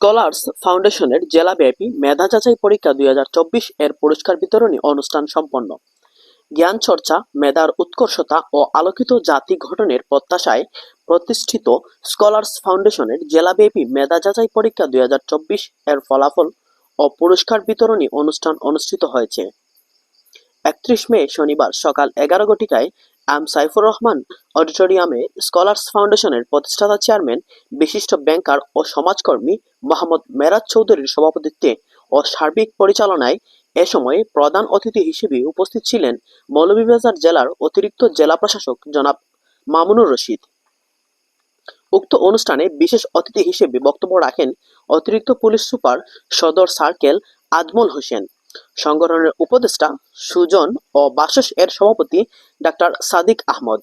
Scholars ফাউন্ডেশনের জেলাব্যাপী মেধা যাচাই পরীক্ষা দুই এর পুরস্কার বিতরণী অনুষ্ঠান সম্পন্ন। জ্ঞান চর্চা, মেধার উৎকর্ষতা ও আলোকিত জাতি গঠনের প্রত্যাশায় প্রতিষ্ঠিত স্কলার্স ফাউন্ডেশনের জেলাব্যাপী মেধা যাচাই পরীক্ষা দুই হাজার চব্বিশ এর ফলাফল ও পুরস্কার বিতরণী অনুষ্ঠান অনুষ্ঠিত হয়েছে। একত্রিশ মে শনিবার সকাল এগারো ঘটিকায় এম সাইফুর রহমান অডিটোরিয়ামে স্কলার্স ফাউন্ডেশনের প্রতিষ্ঠাতা চেয়ারম্যান, বিশিষ্ট ব্যাংকার ও সমাজকর্মী মোহাম্মদ মেরাজ চৌধুরীর সভাপতিত্বে ও সার্বিক পরিচালনায় এ সময় প্রধান অতিথি হিসেবে উপস্থিত ছিলেন মৌলভীবাজার জেলার অতিরিক্ত জেলা প্রশাসক জনাব মামুনুর রশিদ। উক্ত অনুষ্ঠানে বিশেষ অতিথি হিসেবে বক্তব্য রাখেন অতিরিক্ত পুলিশ সুপার সদর সার্কেল আজমল হোসেন। সংগঠনের উপদেষ্টা সুজন ও বাসস এর সভাপতি ডাক্তার সাদিক আহমদ।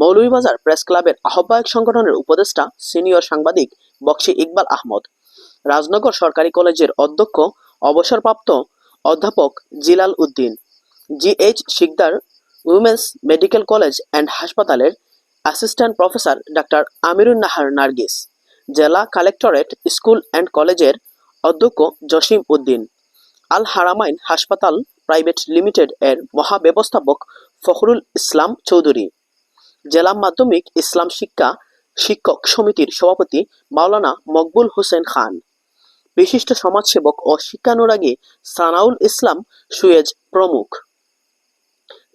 মৌলভীবাজার প্রেস ক্লাবের আহ্বায়ক সংগঠনের উপদেষ্টা সিনিয়র সাংবাদিক বক্সি ইকবাল আহমদ। রাজনগর সরকারি কলেজের অধ্যক্ষ, অবসরপ্রাপ্ত অধ্যাপক Jilal Uddin. G H Sikdar women's medical college and হাসপাতালের assistant professor doctor Amirun Nahar Nargis. জেলা কালেক্টরেট স্কুল অ্যান্ড কলেজের অধ্যক্ষ জসিম উদ্দিন। আল হারামাইন হাসপাতাল প্রাইভেট লিমিটেড এর মহাব্যবস্থাপক ফখরুল ইসলাম চৌধুরী। জেলা মাধ্যমিক ইসলাম শিক্ষা শিক্ষক সমিতির সভাপতি মাওলানা মকবুল হোসেন খান। বিশিষ্ট সমাজসেবক ও শিক্ষানুরাগী সানাউল ইসলাম সুয়েজ প্রমুখ।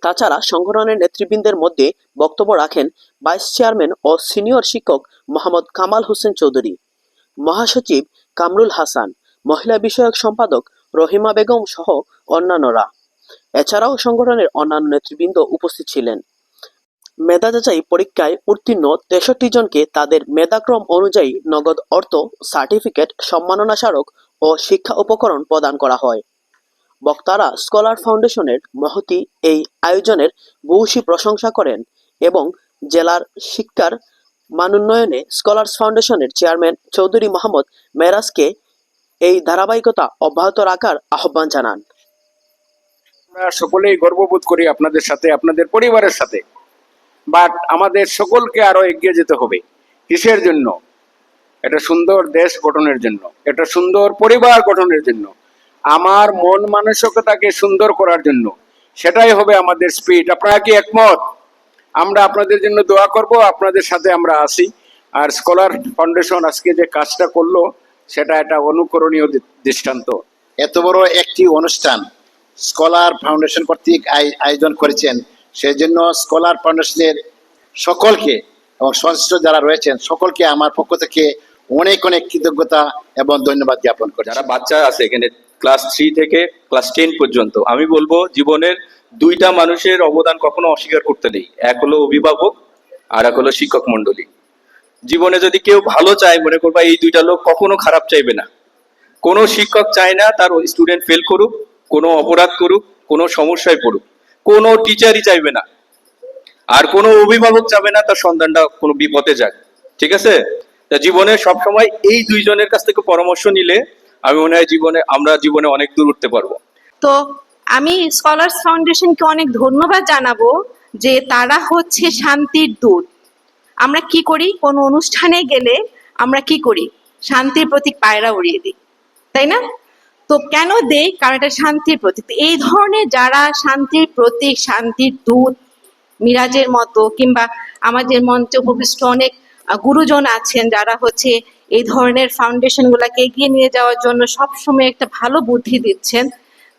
তাছাড়া সংগঠনের নেতৃবৃন্দের মধ্যে বক্তব্য রাখেন ভাইস চেয়ারম্যান ও সিনিয়র শিক্ষক মোহাম্মদ কামাল হোসেন চৌধুরী। মহাসচিব কামরুল হাসান। মহিলা বিষয়ক সম্পাদক রহিমা বেগম সহ অন্যান্যরা। এছাড়াও সংগঠনের অন্যান্য নেতৃবৃন্দ উপস্থিত ছিলেন। মেধা যাচাই পরীক্ষায় উত্তীর্ণ তেষট্টি জনকে তাদের মেধাক্রম অনুযায়ী নগদ অর্থ, সার্টিফিকেট, সম্মাননা স্মারক ও শিক্ষা উপকরণ প্রদান করা হয়। বক্তারা স্কলার ফাউন্ডেশনের মহতি এই আয়োজনের ভূয়সী প্রশংসা করেন এবং জেলার শিক্ষার মানোন্নয়নে স্কলার্স ফাউন্ডেশনের চেয়ারম্যান চৌধুরী মোহাম্মদ মেরাজকে এই ধারাবাহিকতা অব্যাহত রাখার আহ্বান জানান। আমরা সকলেই গর্ববোধ করি আপনাদের সাথে, আপনাদের পরিবারের সাথে। বাট আমাদের সকলকে আরও এগিয়ে যেতে হবে। কিসের জন্য? একটা সুন্দর দেশ গঠনের জন্য একটা সুন্দর পরিবার গঠনের জন্য, আমার মন মানসিকতাকে সুন্দর করার জন্য। সেটাই হবে আমাদের স্পিড আপনারা কি একমত? আমরা আপনাদের জন্য দোয়া করব, আপনাদের সাথে আমরা আসি আর স্কলার ফাউন্ডেশন আজকে যে কাজটা করল সেটা একটা অনুকরণীয় দৃষ্টান্ত। এত বড় একটি অনুষ্ঠান স্কলার ফাউন্ডেশন কর্তৃক আয়োজন করেছেন সেই জন্য স্কলার ফাউন্ডেশনের সকলকে এবং সংশ্লিষ্ট যারা রয়েছেন সকলকে আমার পক্ষ থেকে অনেক অনেক কৃতজ্ঞতা এবং ধন্যবাদ জ্ঞাপন করছি। যারা বাচ্চা আছে এখানে ক্লাস থ্রি থেকে ক্লাস টেন পর্যন্ত আমি বলব জীবনের দুইটা মানুষের অবদান কখনো অস্বীকার করতে নেই। এক হলো অভিভাবক আর এক হলো শিক্ষক মন্ডলী জীবনে যদি কেউ ভালো চায়, মনে করবা এই দুইটা লোক কখনো খারাপ চাইবে না। কোনো শিক্ষক চায় না তার স্টুডেন্ট ফেল করুক, কোনো অপরাধ করুক, কোনো সমস্যায় পড়ুক। কোনো টিচারই চাইবে না। আর কোনো অভিভাবক চাবে না তার সন্তানটা কোনো বিপদে যাক। ঠিক আছে? তা জীবনে সবসময় এই দুইজনের কাছ থেকে পরামর্শ নিলে আমি মনে হয় জীবনে, আমরা জীবনে অনেক দূর উঠতে পারব। তো আমি স্কলার্স ফাউন্ডেশনকে অনেক ধন্যবাদ জানাব যে তারা হচ্ছে শান্তির দূত। আমরা কি করি? কোনো অনুষ্ঠানে গেলে আমরা কি করি? শান্তির প্রতীক পায়রা উড়িয়ে দিই, তাই না? তো কেন দেই? কারণ এটা শান্তির প্রতীক। এই ধরনের যারা শান্তির প্রতীক, শান্তির দূত, মিরাজের মতো কিংবা আমাদের মঞ্চে উপবিষ্ট অনেক গুরুজন আছেন যারা হচ্ছে এই ধরনের ফাউন্ডেশন গুলাকে এগিয়ে নিয়ে যাওয়ার জন্য সবসময় একটা ভালো বুদ্ধি দিচ্ছেন,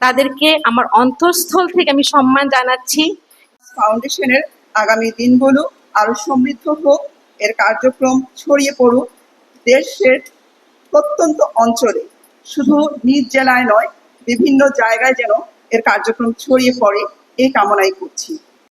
তাদেরকে আমার অন্তঃস্থল থেকে আমি সম্মান জানাচ্ছি। ফাউন্ডেশনের আগামী দিনগুলো আরও সমৃদ্ধ হোক, এর কার্যক্রম ছড়িয়ে পড়ুক, দেশের প্রত্যন্ত অঞ্চলে। শুধু নিজ জেলায় নয়, বিভিন্ন জায়গায় যেন এর কার্যক্রম ছড়িয়ে পড়ে, এই কামনাই করছি।